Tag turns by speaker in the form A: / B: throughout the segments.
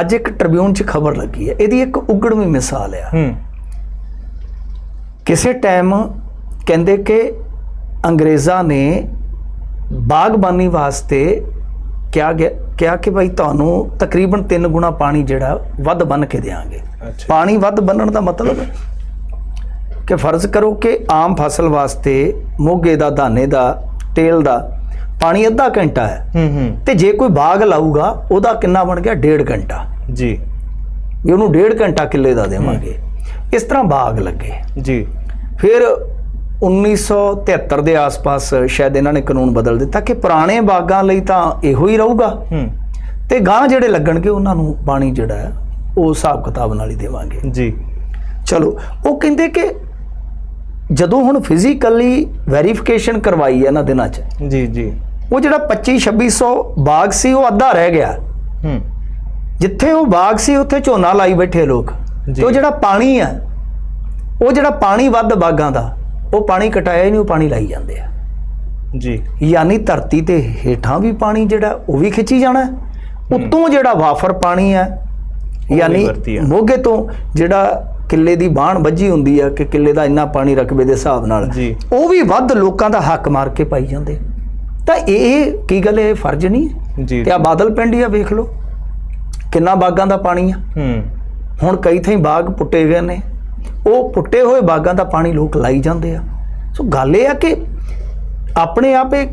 A: ਅੱਜ ਇੱਕ ਟ੍ਰਿਬਿਊਨ 'ਚ ਖਬਰ ਲੱਗੀ ਹੈ। ਇਹਦੀ ਇੱਕ ਉਗੜਵੀਂ ਮਿਸਾਲ ਆ।
B: ਹੂੰ।
A: ਕਿਸੇ ਟਾਈਮ ਕਹਿੰਦੇ ਕਿ ਅੰਗਰੇਜ਼ਾਂ ਨੇ ਬਾਗਬਾਨੀ ਵਾਸਤੇ ਕਿਹਾ ਗਿਆ ਕਿਹਾ ਕਿ ਭਾਈ ਤੁਹਾਨੂੰ ਤਕਰੀਬਨ 3 ਗੁਣਾ ਪਾਣੀ ਜਿਹੜਾ ਵੱਧ ਬੰਨ ਕੇ ਦੇਾਂਗੇ
B: ਅੱਛਾ।
A: ਪਾਣੀ ਵੱਧ ਬੰਨਣ ਦਾ ਮਤਲਬ ਕਿ ਫਰਜ਼ ਕਰੋ ਕਿ ਆਮ ਫਸਲ ਵਾਸਤੇ ਮੋਗੇ ਦਾ ਦਾਨੇ ਦਾ ਤੇਲ ਦਾ ਪਾਣੀ ਅੱਧਾ ਘੰਟਾ ਹੈ।
B: ਹੂੰ ਹੂੰ।
A: ਤੇ ਜੇ ਕੋਈ ਬਾਗ ਲਾਊਗਾ ਉਹਦਾ ਕਿੰਨਾ ਬਣ ਗਿਆ? ਡੇਢ ਘੰਟਾ।
B: ਜੀ।
A: ਵੀ ਉਹਨੂੰ ਡੇਢ ਘੰਟਾ ਕਿੱਲੇ ਦਾ ਦੇਵਾਂਗੇ। ਇਸ ਤਰ੍ਹਾਂ ਬਾਗ ਲੱਗੇ।
B: ਜੀ।
A: ਫਿਰ 1973 ਦੇ ਆਸ-ਪਾਸ ਸ਼ਾਇਦ ਇਹਨਾਂ ਨੇ ਕਾਨੂੰਨ ਬਦਲ ਦਿੱਤਾ ਕਿ ਪੁਰਾਣੇ ਬਾਗਾਂ ਲਈ ਤਾਂ ਇਹੋ ਹੀ ਰਹੂਗਾ।
B: ਹੂੰ।
A: ਤੇ ਗਾਂ ਜਿਹੜੇ ਲੱਗਣਗੇ ਉਹਨਾਂ ਨੂੰ ਪਾਣੀ ਜਿਹੜਾ ਹੈ ਉਹ ਹਿਸਾਬ ਕਿਤਾਬ ਨਾਲ ਹੀ ਦੇਵਾਂਗੇ।
B: ਜੀ।
A: ਚਲੋ ਉਹ ਕਹਿੰਦੇ ਕਿ ਜਦੋਂ ਹੁਣ ਫਿਜ਼ੀਕਲੀ ਵੈਰੀਫਿਕੇਸ਼ਨ ਕਰਵਾਈ ਹੈ ਨਾ ਦਿਨਾਂ 'ਚ
B: ਜੀ ਜੀ।
A: ਉਹ ਜਿਹੜਾ 25 2600 ਬਾਗ ਸੀ ਉਹ ਅੱਧਾ ਰਹਿ ਗਿਆ
B: ਹੂੰ
A: ਜਿੱਥੇ ਉਹ ਬਾਗ ਸੀ ਉੱਥੇ ਝੋਨਾ ਲਾਈ ਬੈਠੇ ਲੋਕ। ਤੇ ਉਹ ਜਿਹੜਾ ਪਾਣੀ ਆ ਉਹ ਜਿਹੜਾ ਪਾਣੀ ਵੱਧ ਬਾਗਾਂ ਦਾ ਉਹ ਪਾਣੀ ਕਟਾਇਆ ਹੀ ਨਹੀਂ ਉਹ ਪਾਣੀ ਲਾਈ ਜਾਂਦੇ ਆ
B: ਜੀ
A: ਯਾਨੀ ਧਰਤੀ ਤੇ ਹੇਠਾਂ ਵੀ ਪਾਣੀ ਜਿਹੜਾ ਉਹ ਵੀ ਖਿੱਚੀ ਜਾਣਾ। ਉੱਤੋਂ ਜਿਹੜਾ ਵਾਫਰ ਪਾਣੀ
B: ਵੀ
A: ਯਾਨੀ। ਮੋਗੇ ਤੋਂ ਜਿਹੜਾ ਕਿੱਲੇ ਦੀ ਬਾਣ ਵੱਜੀ ਹੁੰਦੀ ਆ ਕਿ ਕਿੱਲੇ ਦਾ ਇੰਨਾ ਪਾਣੀ ਰਕਬੇ ਦੇ ਹਿਸਾਬ ਨਾਲ। ਉਹ ਵੀ ਵੱਧ ਲੋਕਾਂ ਦਾ ਹੱਕ ਮਾਰ ਕੇ ਪਾਈ ਜਾਂਦੇ ਤਾਂ ਇਹ ਕੀ ਗੱਲ ਇਹ ਫਰਜ਼ ਨਹੀਂ? ਹੈ?
B: ਜੀ
A: ਤੇ ਆ ਬਾਦਲ ਪਿੰਡ ਹੀ ਆ ਵੇਖ ਲਓ। ਕਿੰਨਾ ਬਾਗਾਂ ਦਾ ਪਾਣੀ ਆ।
B: ਹੂੰ।
A: ਹੁਣ ਕਈ ਥਾਈਂ ਬਾਗ ਪੁੱਟੇ ਗਏ ਨੇ। ਉਹ ਪੁੱਟੇ ਹੋਏ ਬਾਗਾਂ ਦਾ ਪਾਣੀ ਲੋਕ ਲਾਈ ਜਾਂਦੇ ਆ। ਸੋ ਗੱਲ ਇਹ ਆ ਕਿ ਆਪਣੇ ਆਪ ਇਹ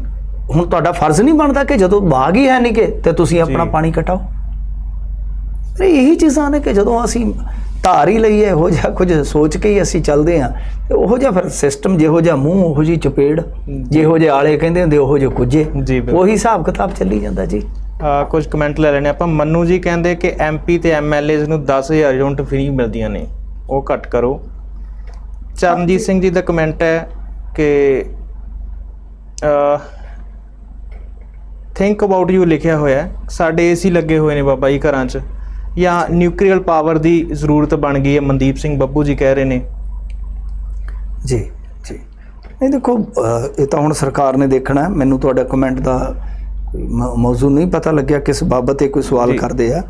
A: ਹੁਣ ਤੁਹਾਡਾ ਫਰਜ਼ ਨਹੀਂ ਬਣਦਾ ਕਿ ਜਦੋਂ ਬਾਗ ਹੀ ਹੈ ਨਹੀਂ ਕਿ ਤੇ ਤੁਸੀਂ ਆਪਣਾ। ਪਾਣੀ ਕਟਾਓ। ਇਹੀ ਚੀਜ਼ਾਂ ਨੇ ਕਿ ਜਦੋਂ ਅਸੀਂ ਧਾਰ ਹੀ ਲਈਏ ਇਹੋ ਜਿਹਾ ਕੁਝ ਸੋਚ ਕੇ ਹੀ ਅਸੀਂ ਚੱਲਦੇ ਆ ਤੇ ਉਹੋ ਜਿਹਾ ਫਿਰ ਸਿਸਟਮ ਜਿਹੋ ਜਿਹਾ ਮੂੰਹ ਉਹੋ ਜੀ ਚਪੇੜ ਜਿਹੋ ਜਿਹੇ ਆਲੇ ਕਹਿੰਦੇ ਹੁੰਦੇ ਉਹੋ ਜਿਹੇ ਕੁਝੇ
B: ਜੀ ਬਿਲਕੁਲ।
A: ਉਹੀ ਹਿਸਾਬ ਕਿਤਾਬ ਚੱਲੀ ਜਾਂਦਾ ਜੀ।
B: ਆ ਕੁਝ ਕਮੈਂਟ ਲੈ ਲੈਣੇ ਆਪਾਂ ਮੰਨੂ ਜੀ ਕਹਿੰਦੇ ਕਿ ਐਮਪੀ ਤੇ ਐਮਐਲਏਜ਼ ਨੂੰ 10000 ਯੂਨਿਟ ਫ੍ਰੀ ਮਿਲਦੀਆਂ ਨੇ। ਉਹ ਘੱਟ ਕਰੋ। ਚਰਨਜੀਤ ਸਿੰਘ ਜੀ ਦਾ ਕਮੈਂਟ ਹੈ ਕਿ ਥਿੰਕ ਅਬਾਊਟ ਯੂ ਲਿਖਿਆ ਹੋਇਆ ਸਾਡੇ ਏਸੀ ਲੱਗੇ ਹੋਏ ਨੇ ਬਾਬਾ ਜੀ ਘਰਾਂ 'ਚ। ਜਾਂ ਨਿਊਕਲੀਅਰ ਪਾਵਰ ਦੀ ਜ਼ਰੂਰਤ ਬਣ ਗਈ ਹੈ? ਮਨਦੀਪ ਸਿੰਘ ਬੱਬੂ ਜੀ ਕਹਿ ਰਹੇ ਨੇ।
A: ਜੀ ਜੀ। ਇਹ ਦੇਖੋ ਇਹ ਤਾਂ ਹੁਣ ਸਰਕਾਰ ਨੇ ਦੇਖਣਾ ਮੈਨੂੰ ਤੁਹਾਡਾ ਕਮੈਂਟ ਦਾ ਮੌਜੂ ਨਹੀਂ ਪਤਾ ਲੱਗਿਆ ਕਿਸ ਬਾਬਤ ਇਹ ਕੋਈ ਸਵਾਲ ਕਰਦੇ ਆ।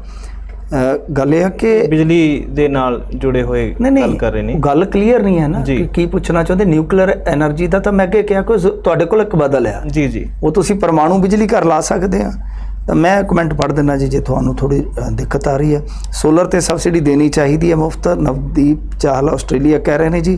A: ਗੱਲ ਇਹ ਆ ਕਿ
B: ਬਿਜਲੀ ਦੇ ਨਾਲ ਜੁੜੇ ਹੋਏ ਗੱਲ ਕਰ ਰਹੇ ਨੇ।
A: ਗੱਲ ਕਲੀਅਰ ਨਹੀਂ ਹੈ ਨਾ ਕਿ ਕੀ ਪੁੱਛਣਾ ਚਾਹੁੰਦੇ? ਨਿਊਕਲੀਅਰ એનર્ਜੀ ਦਾ ਤਾਂ ਮੈਂ ਕਿਹਾ ਕੋਈ ਤੁਹਾਡੇ ਕੋਲ ਇੱਕ ਬਦਲ ਆ।
B: ਜੀ ਜੀ।
A: ਉਹ ਤੁਸੀਂ ਪਰਮਾਣੂ ਬਿਜਲੀ ਘਰ ਲਾ ਸਕਦੇ ਆ। ਤਾਂ ਮੈਂ ਕਮੈਂਟ ਪੜ੍ਹ ਦਿੰਦਾ ਜੀ, ਜੇ ਤੁਹਾਨੂੰ ਥੋੜੀ ਦਿੱਕਤ ਆ ਰਹੀ ਹੈ। ਸੋਲਰ ਤੇ ਸਬਸਿਡੀ ਦੇਣੀ ਚਾਹੀਦੀ ਹੈ ਮੁਫਤ, ਨਵਦੀਪ ਚਾਹਲ ਆਸਟ੍ਰੇਲੀਆ ਕਹਿ ਰਹੇ ਨੇ ਜੀ।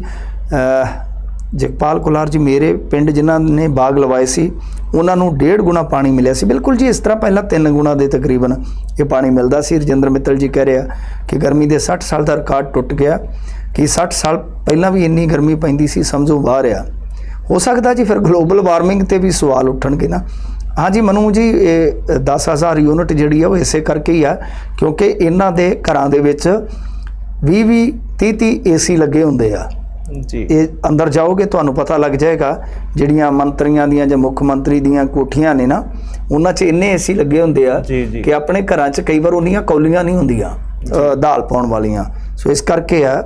A: ਜਗਪਾਲ ਕੁਲਾਰ ਜੀ, ਮੇਰੇ ਪਿੰਡ ਜਿਨ੍ਹਾਂ ਨੇ ਬਾਗ ਲਵਾਏ ਸੀ, ਉਹਨਾਂ ਨੂੰ ਡੇਢ ਗੁਣਾ ਪਾਣੀ ਮਿਲਿਆ ਸੀ। ਬਿਲਕੁਲ ਜੀ, ਇਸ ਤਰ੍ਹਾਂ ਪਹਿਲਾਂ ਤਿੰਨ ਗੁਣਾ ਦੇ ਤਕਰੀਬਨ ਇਹ ਪਾਣੀ ਮਿਲਦਾ ਸੀ। ਰਜਿੰਦਰ ਮਿੱਤਲ ਜੀ ਕਹਿ ਰਿਹਾ ਕਿ ਗਰਮੀ ਦੇ 60 ਸਾਲ ਦਾ ਰਿਕਾਰਡ ਟੁੱਟ ਗਿਆ, ਕਿ 60 ਸਾਲ ਪਹਿਲਾਂ ਵੀ ਇੰਨੀ ਗਰਮੀ ਪੈਂਦੀ ਸੀ, ਸਮਝੋ ਬਾਹਰ ਆ ਹੋ ਸਕਦਾ ਜੀ ਫਿਰ ਗਲੋਬਲ ਵਾਰਮਿੰਗ ਤੇ ਵੀ ਸਵਾਲ ਉੱਠਣਗੇ ਨਾ। ਹਾਂਜੀ ਮਨੂ ਜੀ ਇਹ 10000 ਯੂਨਿਟ ਜਿਹੜੀ ਆ ਉਹ ਇਸੇ ਕਰਕੇ ਹੀ ਆ ਕਿਉਂਕਿ ਇਹਨਾਂ ਦੇ ਘਰਾਂ ਦੇ ਵਿੱਚ 20 20 30 30 ਏਸੀ ਲੱਗੇ ਹੁੰਦੇ ਆ।
B: ਜੀ।
A: ਇਹ ਅੰਦਰ ਜਾਓਗੇ ਤੁਹਾਨੂੰ ਪਤਾ ਲੱਗ ਜਾਏਗਾ ਜਿਹੜੀਆਂ ਮੰਤਰੀਆਂ ਦੀਆਂ ਜਾਂ ਮੁੱਖ ਮੰਤਰੀ ਦੀਆਂ ਕੋਠੀਆਂ ਨੇ ਨਾ ਉਹਨਾਂ 'ਚ ਇੰਨੇ ਏਸੀ ਲੱਗੇ ਹੁੰਦੇ ਆ। ਕਿ ਆਪਣੇ ਘਰਾਂ 'ਚ ਕਈ ਵਾਰ ਉਹਨੀਆਂ ਕੌਲੀਆਂ ਨਹੀਂ ਹੁੰਦੀਆਂ ਦਾਲ ਪਾਉਣ ਵਾਲੀਆਂ। ਸੋ ਇਸ ਕਰਕੇ ਆ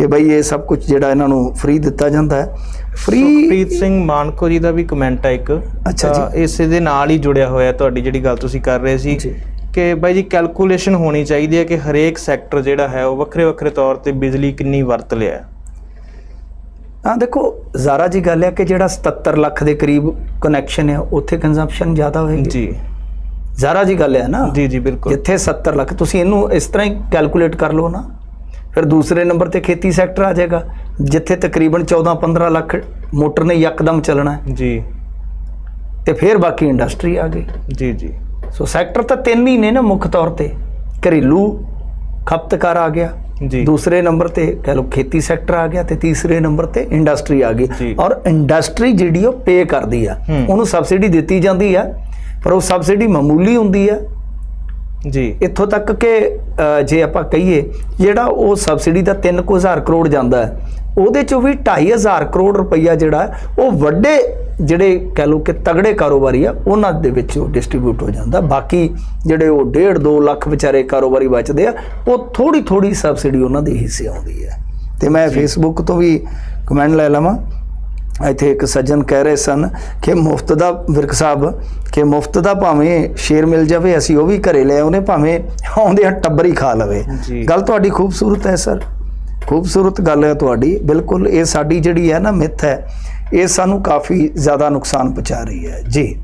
A: ਕਿ ਬਈ ਇਹ ਸਭ ਕੁਝ ਜਿਹੜਾ ਇਹਨਾਂ ਨੂੰ ਫ੍ਰੀ ਦਿੱਤਾ ਜਾਂਦਾ ਹੈ। ਫ੍ਰੀ
B: ਸੁਖਪ੍ਰੀਤ ਸਿੰਘ ਮਾਨਕੋ ਜੀ ਦਾ ਵੀ ਕਮੈਂਟ ਹੈ ਇੱਕ।
A: ਅੱਛਾ ਜੀ।
B: ਇਸੇ ਦੇ ਨਾਲ ਹੀ ਜੁੜਿਆ ਹੋਇਆ ਤੁਹਾਡੀ ਜਿਹੜੀ ਗੱਲ ਤੁਸੀਂ ਕਰ ਰਹੇ ਸੀ। ਕਿ ਬਾਈ ਜੀ ਕੈਲਕੂਲੇਸ਼ਨ ਹੋਣੀ ਚਾਹੀਦੀ ਹੈ ਕਿ ਹਰੇਕ ਸੈਕਟਰ ਜਿਹੜਾ ਹੈ ਉਹ ਵੱਖਰੇ ਵੱਖਰੇ ਤੌਰ ਤੇ ਬਿਜਲੀ ਕਿੰਨੀ ਵਰਤ ਲਿਆ ਹੈ।
A: ਹਾਂ ਦੇਖੋ ਜ਼ਾਰਾ ਜੀ ਗੱਲ ਹੈ ਕਿ ਜਿਹੜਾ 77 ਲੱਖ ਦੇ ਕਰੀਬ ਕਨੈਕਸ਼ਨ ਹੈ ਉੱਥੇ ਕੰਜ਼ੰਪਸ਼ਨ ਜ਼ਿਆਦਾ ਹੋਏਗੀ।
B: ਜੀ।
A: ਜ਼ਾਰਾ ਜੀ ਗੱਲ ਹੈ ਨਾ।
B: ਜੀ ਜੀ ਬਿਲਕੁਲ।
A: ਜਿੱਥੇ 70 ਲੱਖ ਤੁਸੀਂ ਇਹਨੂੰ ਇਸ ਤਰ੍ਹਾਂ ਹੀ ਕੈਲਕੂਲੇਟ ਕਰ ਲਓ ਨਾ। ਫਿਰ ਦੂਸਰੇ ਨੰਬਰ ਤੇ ਖੇਤੀ ਸੈਕਟਰ ਆ ਜਾਏਗਾ ਜਿੱਥੇ ਤਕਰੀਬਨ 14-15 ਲੱਖ ਮੋਟਰ ਨੇ ਯਕਦਮ ਚੱਲਣਾ ਹੈ।
B: ਜੀ।
A: ਤੇ ਫਿਰ ਬਾਕੀ ਇੰਡਸਟਰੀ ਆ ਗਈ।
B: ਜੀ ਜੀ।
A: ਸੋ ਸੈਕਟਰ ਤਾਂ ਤਿੰਨ ਹੀ ਨੇ ਨਾ ਮੁੱਖ ਤੌਰ ਤੇ। ਘਰੇਲੂ ਖਪਤਕਾਰ ਆ ਗਿਆ।
B: ਜੀ।
A: ਦੂਸਰੇ ਨੰਬਰ ਤੇ ਕਹ ਲਓ ਖੇਤੀ ਸੈਕਟਰ ਆ ਗਿਆ ਤੇ ਤੀਸਰੇ ਨੰਬਰ ਤੇ ਇੰਡਸਟਰੀ ਆ। ਗਈ। ਔਰ ਇੰਡਸਟਰੀ ਜਿਹੜੀ ਉਹ ਪੇ ਕਰਦੀ ਆ। ਉਹਨੂੰ ਸਬਸਿਡੀ ਦਿੱਤੀ ਜਾਂਦੀ ਆ ਪਰ ਉਹ ਸਬਸਿਡੀ ਮਾਮੂਲੀ ਹੁੰਦੀ ਆ।
B: ਜੀ।
A: ਇੱਥੋਂ ਤੱਕ ਕਿ ਜੇ ਆਪਾਂ ਕਹੀਏ ਜਿਹੜਾ ਉਹ ਸਬਸਿਡੀ ਦਾ 3000 ਕਰੋੜ ਜਾਂਦਾ ਹੈ ਉਹਦੇ ਚੋਂ ਵੀ 2500 ਕਰੋੜ ਰੁਪਈਆ ਜਿਹੜਾ ਉਹ ਵੱਡੇ ਜਿਹੜੇ ਕਹ ਲਓ ਕਿ ਤਗੜੇ ਕਾਰੋਬਾਰੀ ਆ ਉਹਨਾਂ ਦੇ ਵਿੱਚ ਉਹ ਡਿਸਟ੍ਰੀਬਿਊਟ ਹੋ ਜਾਂਦਾ। ਬਾਕੀ ਜਿਹੜੇ ਉਹ 1.5 2 ਲੱਖ ਵਿਚਾਰੇ ਕਾਰੋਬਾਰੀ ਬਚਦੇ ਆ ਉਹ ਥੋੜੀ ਥੋੜੀ ਸਬਸਿਡੀ ਉਹਨਾਂ ਦੇ ਹਿੱਸੇ ਆਉਂਦੀ ਹੈ। ਤੇ ਮੈਂ ਫੇਸਬੁੱਕ ਤੋਂ ਵੀ ਕਮੈਂਟ ਲੈ ਲਵਾਂ। ਇੱਥੇ ਇੱਕ ਸੱਜਣ ਕਹਿ ਰਹੇ ਸਨ ਕਿ ਮੁਫਤ ਦਾ ਵਿਰਕ ਸਾਹਿਬ ਕਿ ਮੁਫਤ ਦਾ ਭਾਵੇਂ ਸ਼ੇਰ ਮਿਲ ਜਾਵੇ ਅਸੀਂ ਉਹ ਵੀ ਘਰੇ ਲੈ ਆਉਨੇ ਭਾਵੇਂ ਆਉਂਦੇ ਆ ਟੱਬਰ ਹੀ ਖਾ ਲਵੇ। ਗੱਲ ਤੁਹਾਡੀ ਖੂਬਸੂਰਤ ਹੈ ਸਰ। ਖੂਬਸੂਰਤ ਗੱਲ ਹੈ ਤੁਹਾਡੀ। ਬਿਲਕੁਲ ਇਹ ਸਾਡੀ ਜਿਹੜੀ ਹੈ ਨਾ ਮਿੱਥ ਹੈ ਇਹ ਸਾਨੂੰ ਕਾਫੀ ਜ਼ਿਆਦਾ ਨੁਕਸਾਨ ਪਹੁੰਚਾ ਰਹੀ ਹੈ। ਜੀ।